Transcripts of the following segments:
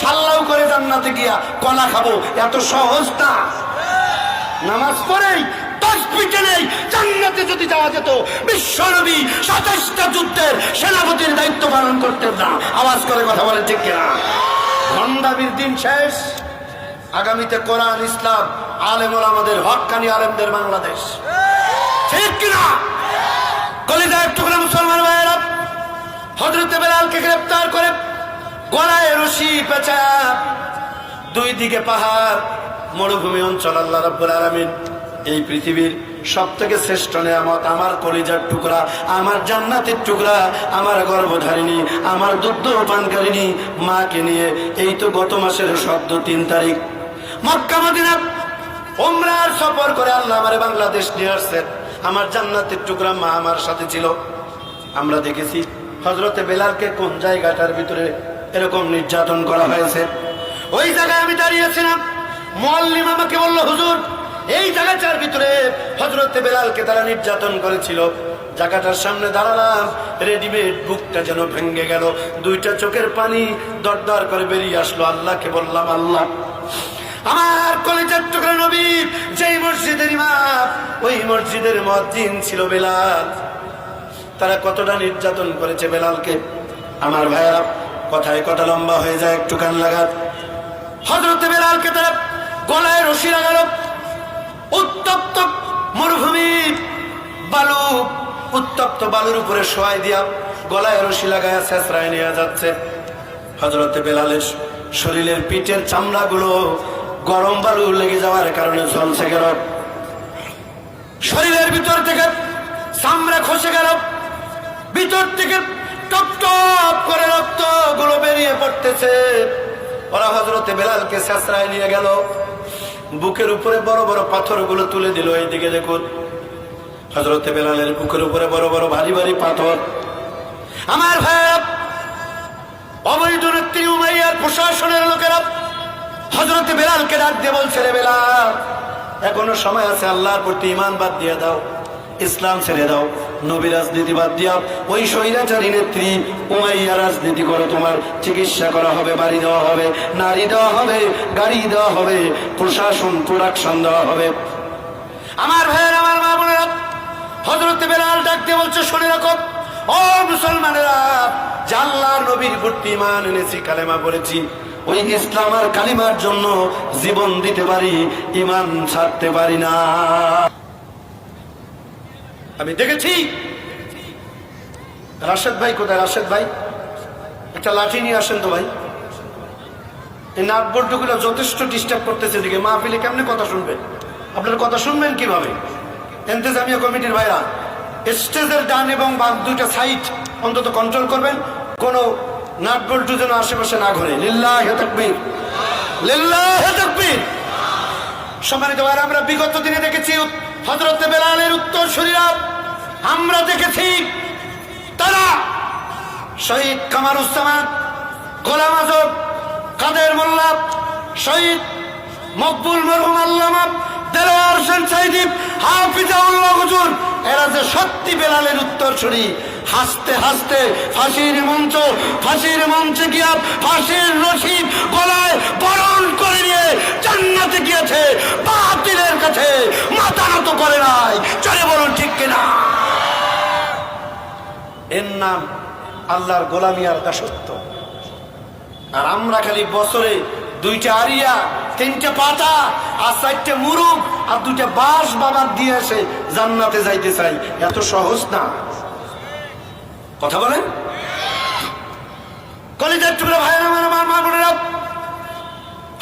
সাল্লাও করে জান্নাতে গিয়া কলা খাব। এত সহজ না নামাজ পড়েই নেই, জান্নাতে যদি যাওয়া যেত, বিশ্বনবী সাতাশটা যুদ্ধের সেনাপতির দায়িত্ব পালন করতেন না। আওয়াজ করে কথা বলে ঠিক কিনা? ভণ্ডামির দিন শেষ। আগামীতে কোরআন, ইসলাম, আলেমুল, আমাদের হকানি আলেমদের বাংলাদেশ। ঠিক কিনা? কলিদা একটু মুসলমান ভাইয়েরা হজরতে বেলালকে গ্রেপ্তার করে গলায় রশি পেঁচা দুই দিকে পাহাড়, মরুভূমি অঞ্চল, আল্লাহ রাব্বুল আলামিন। এই পৃথিবীর সব থেকে শ্রেষ্ঠ নেয়ামত আমার কলিজার টুকরা, আমার জান্নাতের টুকরা, আমার গর্ভধারিণী, আমার দুগ্ধ পানকারিণী মাকে নিয়ে। এই তো গত মাসের শব্দ তিন তারিখ। মক্কা, মদিনা ওমরার সফর করে আল্লাহ আমার বাংলাদেশ নিয়ে আসছেন। আমার জান্নাতের টুকরা মা আমার সাথে ছিল। আমরা দেখেছি হজরতে বেলালকে কোন জায়গাটার ভিতরে এরকম নির্যাতন করা হয়েছে। ওই জায়গায় আমি দাঁড়িয়েছিলাম। মোয়াল্লিম আমাকে বলল, হুজুর, এই জায়গাটার ভিতরে হজরতে বেলালকে তারা নির্যাতন করেছিল। জায়গাটার সামনে দাঁড়ালাম, রেডিমেড বুকটা যেন ভেঙে গেল। দুইটা চোখের পানি দরদর করে বেরিয়ে আসলো। আল্লাহকে বললাম, আল্লাহ, আমার কলেজের টুকরা নবী যেই মসজিদের ইমাম, ওই মসজিদের মদ্দিন ছিল বেলাল। তারা কতটা নির্যাতন করেছে বেলালকে? আমার ভাইয়েরা কথায় কথা লম্বা হয়ে যায়, একটু কান লাগাত। হজরত বেলালকে তারা গলায় রশি লাগালো। উত্তপ্ত মরুভূমি, বালু, উত্তপ্ত বালুর উপরে শোয়াই দিয়া গলায় রশি লাগায় শেষরায় নিয়ে যাচ্ছে। হজরতে বেলালের শরীরের পিঠের চামড়াগুলো গরম বালু লেগে যাওয়ার কারণে ঝলসে গেল। শরীরের ভিতর থেকে চামড়া খসে গেল। ভিতর থেকে টপ টপ করে রক্তগুলো বেরিয়ে পড়তেছে। ওরা হজরতে বেলালকে শেষরায় নিয়ে গেল। বুকের উপরে বড় বড় পাথরগুলো তুলে দিল এইদিকে দেখুন। হজরতে বেলালের বুকের উপরে বড় বড় ভারী ভারী পাথর। আমার ভাই অবৈধ নেত্রী উমাইয়ার প্রশাসনের লোকেরা হজরতে বেলালকে ডাক দিয়ে বলছে, রে বেলাল, এখনও সময় আছে আল্লাহর প্রতি ইমান বাদ দিয়ে দাও, ইসলাম ছেড়ে দাও। নবী রাজনীতি বাদ দিয়া, ওই স্বৈরাচারী নেত্রী উমাইয়া রাজনীতি করো, তোমার চিকিৎসা করা হবে, বাড়ি দেওয়া হবে, নারী দেওয়া হবে, গাড়ি দেওয়া হবে, প্রশাসন প্রোডাকশন দেওয়া হবে। আমার ভাইয়ের, আমার মা বোনেরা হজরত বেলাল ডাক দিয়ে বলছে, শুনে রাখো, ও মুসলমানেরা জাল্লার নবীর ভর্তি ইমান এনেছি, কালেমা বলেছি ওই ইসলাম আর কালিমার জন্য জীবন দিতে পারি ইমান ছাড়তে পারি না। আমি দেখেছি। রাশেদ ভাই কোথায়? রাশেদ ভাই, একটা লাঠি নিয়ে আসেন তো ভাই। এই নাটবল্টুগুলো যথেষ্ট ডিস্টার্ব করতেছে দিকে মাহফিলে কেমনে কথা শুনবেন? আপনার কথা শুনবেন কীভাবে? এন্তেজামিয়া কমিটির ভাইরা, স্টেজের ডান এবং বাম দুইটা সাইড অন্তত কন্ট্রোল করবেন। কোনো নাটবল্টু যেন আশেপাশে না ঘরে। লিল্লাহ তাকবীর। লিল্লাহ তাকবীর। সম্মানিত ভাইরা, আমরা বিগত দিনে দেখেছি হজরত বেলালের উত্তর শরীরা আমরা দেখেছি, তারা শহীদ কামার কামারুজ্জামান, গোলাম আজব কাদের মোল্লা, শহীদ মকবুল মরহুম আল্লামা দেলোয়ার হোসেন সাইদিব হাফিজাউল্লাহ হুজুর এরা যে সত্যি বেলালের উত্তর শুনি হাসতে হাসতে ফাঁসির মঞ্চ, ফাঁসির মঞ্চে গিয়া ফাঁসির রশি গলায় বরণ করে নিয়ে জান্নাতে গিয়েছে, বাতিলের কাছে মাথা নত করে নাই। চলে বলুন ঠিক কিনা? এর নাম আল্লাহর গোলামি আর দাসত্ব। আর আমরা খালি বছরে দুইটা আরিয়া, তিনটা পাতা, আর চারটে মুরুগ আর দুইটা বাঁশ বাবার দিয়ে জান্নাতে যাইতে চাই। এত সহজ না। কথা বলেন? কলিজার টুকরা ভাই আমার মা বোনেরা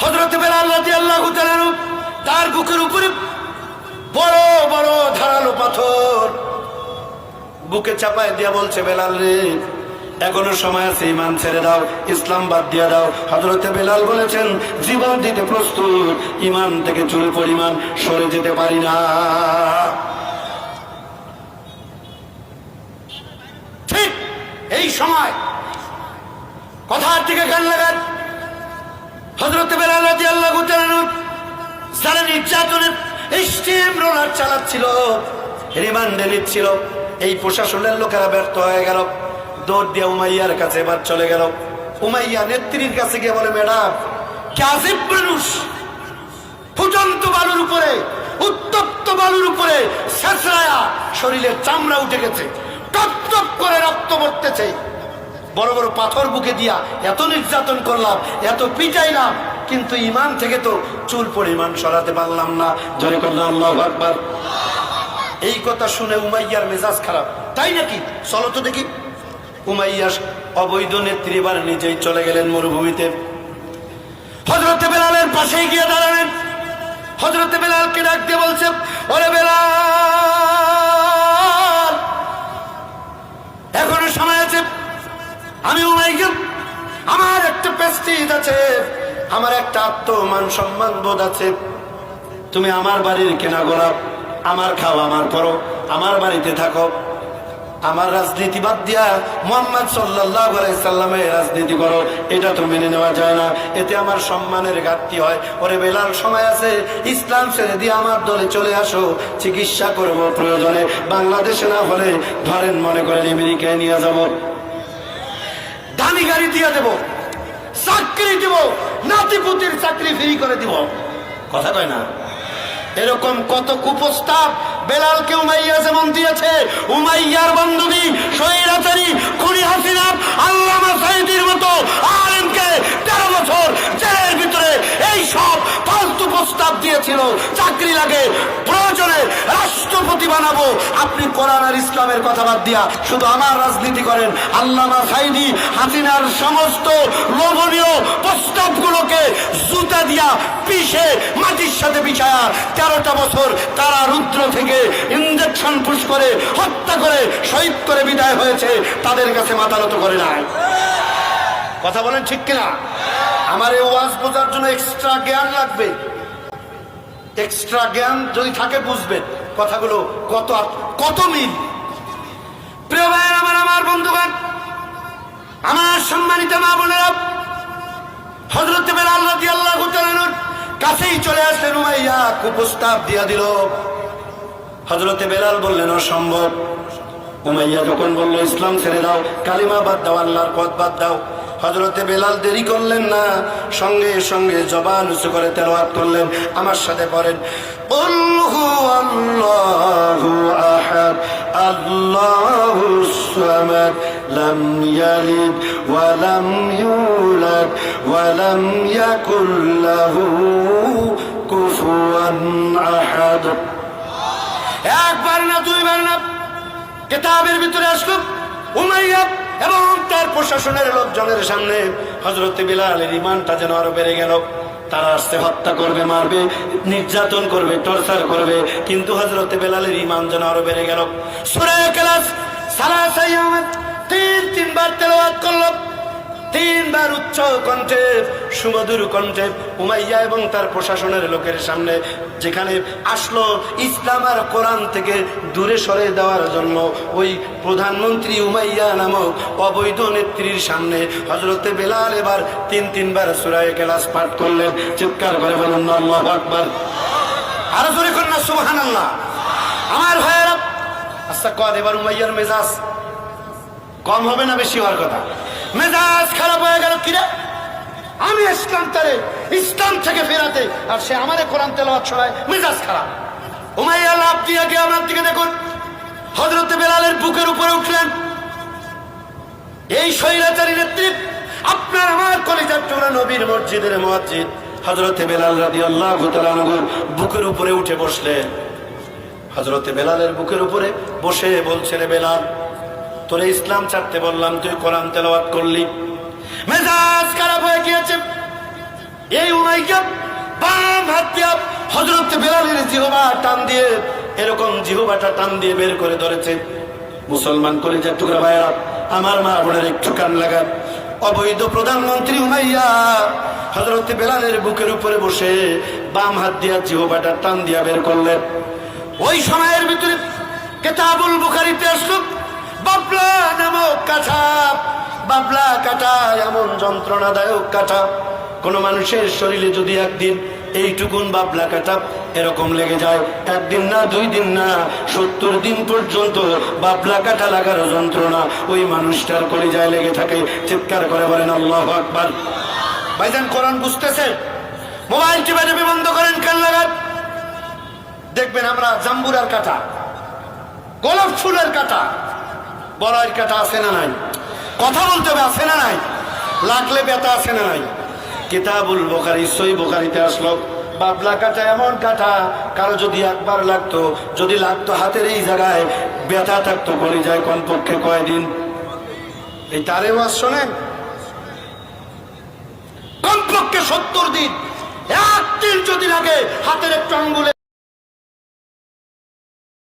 হজরত বেলাল রাদিয়াল্লাহু তাআলা তার বুকের উপরে বড় বড় ধারালো পাথর বুকে চাপায় দিয়া বলছে, বেলাল রে এখনও সময় আছে, ইমান ছেড়ে দাও, ইসলাম বাদ দিয়ে দাও। হজরতে বেলাল বলেছেন, জীবন দিতে প্রস্তুত, ইমান থেকে চুল পরিমাণ সরে যেতে পারি না। ঠিক এই সময় কথার দিকে গান লাগান। হজরতে বেলাল রাজি আল্লাহ যারা নির্যাতনের স্টিম রোলার চালাচ্ছিল, রিমান্ডে নিচ্ছিল। এই প্রশাসনের লোকেরা ব্যর্থ হয়ে গেল। দৌড় দিয়ে উমাইয়ার কাছে এবার চলে গেল। উমাইয়া নেত্রীর কাছে গিয়ে বলে, ম্যাডাম ক্যাজিব মানুষ, ফুটন্ত বালুর উপরে, উত্তপ্ত বালুর উপরে শেষরায়া শরীরের চামড়া উঠে গেছে, টপ টপ করে রক্ত পড়তেছে। বড় বড় পাথর বুকে দিয়া এত নির্যাতন করলাম, এত পিটাইলাম, কিন্তু ইমান থেকে তো চুল পরিমাণ সরাতে পারলাম না। জোরে করলাম এই কথা শুনে উমাইয়ার মেজাজ খারাপ। তাই নাকি? চলো তো দেখি। উমাইয়া অবৈধ নেত্রী এবার নিজেই চলে গেলেন মরুভূমিতে। হজরতে বেলালের পাশেই গিয়ে দাঁড়ালেন। হজরতে বেলালকে ডাক দিয়ে বলছে, ওরে বেলাল, এখনও সময় আছে। আমি উমাইয়া আমার একটা পেস্টিজ আছে, আমার একটা আত্মমান সম্মান বোধ আছে। তুমি আমার বাড়ির কেনা গোলাপ, আমার খাও আমার পরো আমার বাড়িতে থাকো। আমার রাজনীতি বাদ দিয়া মোহাম্মদ সাল্লাহ সাল্লামের রাজনীতি করো, এটা তো মেনে নেওয়া যায় না। এতে আমার সম্মানের ঘাটতি হয়। ওরে বেলাল, সময় আছে। ইসলাম ছেড়ে দিয়ে আমার দলে চলে আসো। চিকিৎসা করব প্রয়োজনে। বাংলাদেশে না হলে ধরেন মনে করেন আমেরিকায় নিয়ে যাব। দামি গাড়ি দিয়ে দেব। চাকরি দিব। নাতিপুতির চাকরি ফ্রি করে দিব। কথা কয় না? এরকম কত কুপ্রস্তাব বেলালকে উমাইয়া যেমন দিয়েছে, উমাইয়ার বন্ধুবী সৈরাচারী খুনি হাসিনা আল্লামা সাইদির মতো আলেমকে তেরো বছর জেলের ভিতরে এই সব ফালতু প্রস্তাব দিয়েছিল। চাকরি লাগে, প্রয়োজনে রাষ্ট্রপতি বানাবো। আপনি কোরআন আর ইসলামের কথা বাদ দিয়া শুধু আমার রাজনীতি করেন। আল্লামা সাইদি হাসিনার সমস্ত লোভনীয় প্রস্তাবগুলোকে জুতা দিয়া পিষে মাটির সাথে বিছায়া তেরোটা বছর তারা রুদ্র থেকে ইঞ্জেকশন পুশ করে, হত্যা করে, শহীদ করে বিদায় হয়েছে, তাদের কাছে মাথা নত করে নাই। কথা বলেন ঠিক কিনা? আমার এই ওয়াজ বোঝার জন্য এক্সট্রা জ্ঞান লাগবে। এক্সট্রা জ্ঞান যদি থাকে বুঝবেন কথাগুলো কত কত মিল। প্রিয় আমার আমার বন্ধুগণ, আমার সম্মানিত মা বোনেরা হজরত বেলাল রাদিয়াল্লাহু তাআলার কাছেই চলে আসলেন উমাইয়া কুপ্রস্তাব দিয়া দিল। হজরতে বেলাল বললেন অসম্ভব উমাইয়া যখন বলল, ইসলাম ছেড়ে দাও, কালিমা বাদ দাও, আল্লাহর পথ বাদ দাও। হজরতে বেলাল দেরি করলেন না, সঙ্গে সঙ্গে জবান উঁচু করে তেলাওয়াত করলেন, আমার সাথে পড়েন। আল্লাহু আহাদ আহাদ। একবার না দুইবার না কেতাবের ভিতরে আসলো উমাইয়া এবং তার প্রশাসনের লোকজনের সামনে হজরত বিলালের ইমানটা যেন আরও বেড়ে গেল। তারা আসতে হত্যা করবে, মারবে, নির্যাতন করবে, টর্চার করবে, কিন্তু হজরত বেলালের ইমান যেন আরও বেড়ে গেল। সুরে ক্লাস আহমেদ তিন তিনবার তেলাওয়াত করল। তিনবার উচ্চ কণ্ঠে, সুমধুর কণ্ঠে উমাইয়া এবং তার প্রশাসনের লোকের সামনে যেখানে আসলো ইসলাম আর কোরআন থেকে দূরে সরে দেওয়ার জন্য ওই প্রধানমন্ত্রী উমাইয়া নামক অবৈধ নেত্রীর সামনে হজরতে বেলাল এবার তিন, তিনবার সুরায় কেলাস পাঠ করলেন। চিৎকার করে বলেন আকবার। আরও জোরে করেন না সুবহান আল্লাহ আমার ভাইয়েরা আচ্ছা কর, এবার উমাইয়ার মেজাজ কম হবে না বেশি হওয়ার কথা? মেজাজ খারাপ হয়ে গেল কিরে? আমি ইসলাম তারে, ইসলাম থেকে ফেরাতে, আর সে আমারে কোরআন তেলাওয়াত ছড়ায় মেজাজ খারাপ। উমাইয়া লাভ দিয়ে গিয়ে আমার দিকে দেখুন। হজরত বেলালের বুকের উপরে উঠলেন। এই শৈলাচারী নেতৃত্ব আপনার আমার কলিজার টুকরা নবীর মসজিদের মসজিদ। হজরতে বেলাল রাদি আল্লাহ বুকের উপরে উঠে বসলেন। হজরতে বেলালের বুকের উপরে বসে বলছে রে বেলাল তোরে ইসলাম ছাড়তে বললাম, তুই কোরআন তেলাওয়াত করলি। মেজাজ খারাপ হয়ে গিয়েছে। এই উমাইকে বাম হাত দিয়া হজরত বেলালের জিহবা টান দিয়ে, এরকম জিহবাটা টান দিয়ে বের করে ধরেছে। মুসলমান যে টুকরা ভাইয়া আমার মা বোনের একটু কান লাগা অবৈধ প্রধানমন্ত্রী উমাইয়া হজরত বেলালের বুকের উপরে বসে বাম হাত দিয়া জিহবাটা টান দিয়া বের করলেন। ওই সময়ের ভিতরে কেতাবুল বুখারিতে আসলো। বাবলা নামক কাঠা বাবলা কাটা এমন যন্ত্রণাদায়ক কাঠা কোন মানুষের শরীরে যদি একদিন এইটুকুন বাবলা কাটা এরকম লেগে যায়, একদিন না, দুই দিন না, সত্তর দিন পর্যন্ত বাবলা কাটা লাগার যন্ত্রণা ওই মানুষটার করে যায় লেগে থাকে। চিৎকার করে বলেন, আল্লাহ আকবার। ভাইজান, কোরআন বুঝতেছে? মোবাইল টিপে টিপে বন্ধ করেন, কান লাগান। দেখবেন আমরা জাম্বুরার কাটা গোলাপ ফুলের কাটা বড়াইয়ের কাটা আছে না নাই? কথা বলতে হবে, আছে না নাই? লাগলে ব্যথা আছে না নাই? কিতাবুল বোকারি সই বোকারিতে আসলো, বাবলা কাটা এমন কাটা কারও যদি একবার লাগতো, যদি লাগতো হাতের এই জায়গায় ব্যথা থাকতো, বলে যায় কমপক্ষে কয়দিন। এই তারে ওয়াজ শোনেন? কমপক্ষে সত্তর দিন, এক দিন যদি লাগে, হাতের একটু আঙ্গুলে